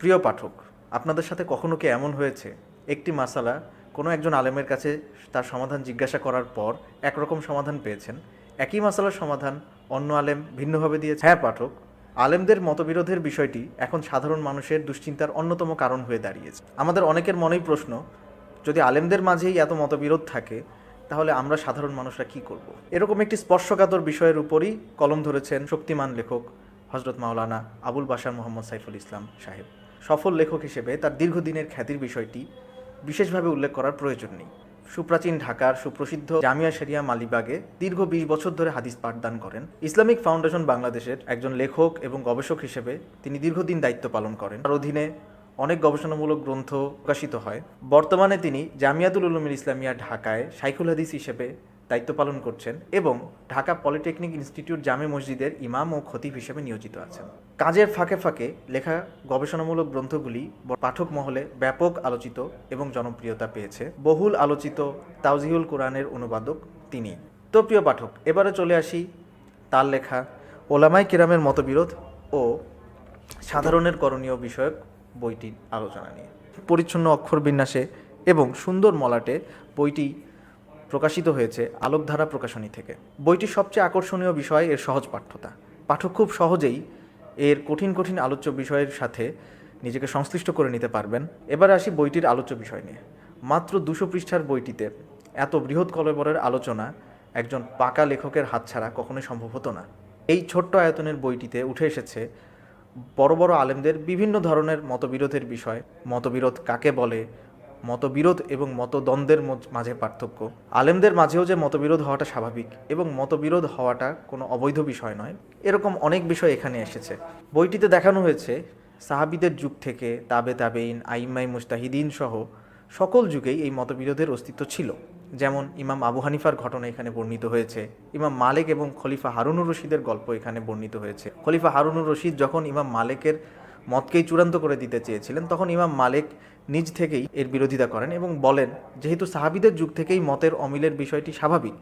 প্রিয় পাঠক, আপনাদের সাথে কখনো কি এমন হয়েছে? একটি মাসালা কোনো একজন আলেমের কাছে তার সমাধান জিজ্ঞাসা করার পর একরকম সমাধান পেয়েছেন? একই মাসালার সমাধান অন্য আলেম ভিন্নভাবে দিয়েছে? হ্যাঁ পাঠক, আলেমদের মতবিরোধের বিষয়টি এখন সাধারণ মানুষের দুশ্চিন্তার অন্যতম কারণ হয়ে দাঁড়িয়েছে। আমাদের অনেকের মনেই প্রশ্ন, যদি আলেমদের মাঝেই এত মতবিরোধ থাকে, তাহলে আমরা সাধারণ মানুষরা কি করব? এরকম একটি স্পর্শকাতর বিষয়ের উপরই কলম ধরেছেন শক্তিমান লেখক হজরত মাওলানা আবুল বাশার মোহাম্মদ সাইফুল ইসলাম সাহেব। সফল লেখক হিসেবে তার দীর্ঘদিনের খ্যাতির বিষয়টি বিশেষভাবে উল্লেখ করার প্রয়োজন নেই। সুপ্রাচীন ঢাকার সুপ্রসিদ্ধ জামিয়া শরিয়া মালিবাগে দীর্ঘ বিশ বছর ধরে হাদিস পাঠদান করেন। ইসলামিক ফাউন্ডেশন বাংলাদেশের একজন লেখক এবং গবেষক হিসেবে তিনি দীর্ঘদিন দায়িত্ব পালন করেন। তার অধীনে অনেক গবেষণামূলক গ্রন্থ প্রকাশিত হয়। বর্তমানে তিনি জামিয়াতুল উলুমিল ইসলামিয়া ঢাকায় সাইকুল হাদিস হিসেবে দায়িত্ব পালন করছেন এবং ঢাকা পলিটেকনিক ইনস্টিটিউট জামে মসজিদের ইমাম ও খতিব হিসেবে নিয়োজিত আছেন। কাজের ফাঁকে ফাঁকে লেখা গবেষণামূলক গ্রন্থগুলি পাঠক মহলে ব্যাপক আলোচিত এবং জনপ্রিয়তা পেয়েছে। বহুল আলোচিত তাওজিহুল কোরআনের অনুবাদক তিনি। তো প্রিয় পাঠক, এবারে চলে আসি তার লেখা ওলামাই কিরামের মতবিরোধ ও সাধারণের করণীয় বিষয়ক বইটির আলোচনা নিয়ে। পরিচ্ছন্ন অক্ষর বিন্যাসে এবং সুন্দর মলাটে বইটি প্রকাশিত হয়েছে আলোকধারা প্রকাশনী থেকে। বইটির সবচেয়ে আকর্ষণীয় বিষয় এর সহজ পাঠ্যতা। পাঠক খুব সহজেই এর কঠিন কঠিন আলোচ্য বিষয়ের সাথে নিজেকে সংশ্লিষ্ট করে নিতে পারবেন। এবার আসি বইটির আলোচ্য বিষয় নিয়ে। মাত্র দুশো পৃষ্ঠার বইটিতে এত বৃহৎ কলবরের আলোচনা একজন পাকা লেখকের হাত ছাড়া কখনোই সম্ভব হতো না। এই ছোট্ট আয়তনের বইটিতে উঠে এসেছে বড় বড় আলেমদের বিভিন্ন ধরনের মতবিরোধের বিষয়। মতবিরোধ কাকে বলে? মতবিরোধ এবং মতদ্বন্দ্বের মাঝে পার্থক্য। আলেমদের মাঝেও যে মতবিরোধ হওয়াটা স্বাভাবিক এবং মতবিরোধ হওয়াটা কোনো অবৈধ বিষয় নয়, এরকম অনেক বিষয় এখানে এসেছে। বইটিতে দেখানো হয়েছে, সাহাবিদের যুগ থেকে তাবে তাবেইন আইমাই মুস্তাহিদিন সহ সকল যুগেই এই মতবিরোধের অস্তিত্ব ছিল। যেমন ইমাম আবু হানিফার ঘটনা এখানে বর্ণিত হয়েছে, ইমাম মালিক এবং খলিফা হারুনুর রশিদের গল্প এখানে বর্ণিত হয়েছে। খলিফা হারুনুর রশিদ যখন ইমাম মালিকের মতকেই চূড়ান্ত করে দিতে চেয়েছিলেন, তখন ইমাম মালিক নিজ থেকেই এর বিরোধিতা করেন এবং বলেন, যেহেতু সাহাবিদের যুগ থেকেই মতের অমিলের বিষয়টি স্বাভাবিক,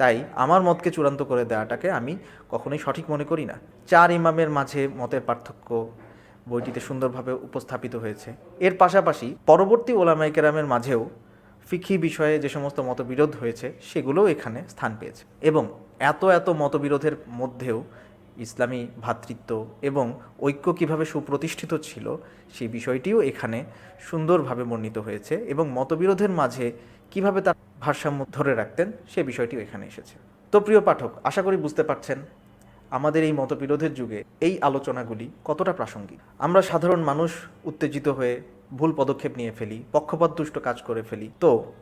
তাই আমার মতকে চূড়ান্ত করে দেওয়াটাকে আমি কখনোই সঠিক মনে করি না। চার ইমামের মাঝে মতের পার্থক্য বইটিতে সুন্দরভাবে উপস্থাপিত হয়েছে। এর পাশাপাশি পরবর্তী ওলামাই কেরামের মাঝেও ফিকি বিষয়ে যে সমস্ত মতবিরোধ হয়েছে, সেগুলোও এখানে স্থান পেয়েছে এবং এত এত মতবিরোধের মধ্যেও ইসলামী ভ্রাতৃত্ব এবং ঐক্য কীভাবে সুপ্রতিষ্ঠিত ছিল, সেই বিষয়টিও এখানে সুন্দরভাবে বর্ণিত হয়েছে এবং মতবিরোধের মাঝে কীভাবে তার ভারসাম্য ধরে রাখতেন, সে বিষয়টিও এখানে এসেছে। তো প্রিয় পাঠক, আশা করি বুঝতে পারছেন আমাদের এই মতবিরোধের যুগে এই আলোচনাগুলি কতটা প্রাসঙ্গিক। আমরা সাধারণ মানুষ উত্তেজিত হয়ে ভুল পদক্ষেপ নিয়ে ফেলি পক্ষপাতদুষ্ট কাজ করে ফেলি। তো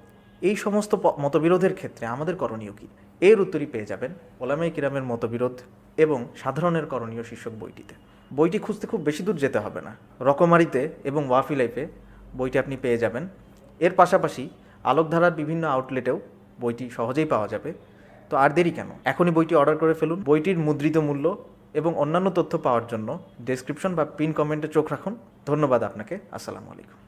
এই সমস্ত মতবিরোধের ক্ষেত্রে আমাদের করণীয় কী? এর উত্তরই পেয়ে যাবেন ওলামাই কিরামের মতবিরোধ এবং সাধারণের করণীয় শীর্ষক বইটিতে। বইটি খুঁজতে খুব বেশি দূর যেতে হবে না। রকমারিতে এবং ওয়াফি লাইফে বইটি আপনি পেয়ে যাবেন। এর পাশাপাশি আলোকধারার বিভিন্ন আউটলেটেও বইটি সহজেই পাওয়া যাবে। তো আর দেরি কেন? এখনই বইটি অর্ডার করে ফেলুন। বইটির মুদ্রিত মূল্য এবং অন্যান্য তথ্য পাওয়ার জন্য ডেসক্রিপশন বা পিন কমেন্টে চোখ রাখুন। ধন্যবাদ আপনাকে। আসসালামু আলাইকুম।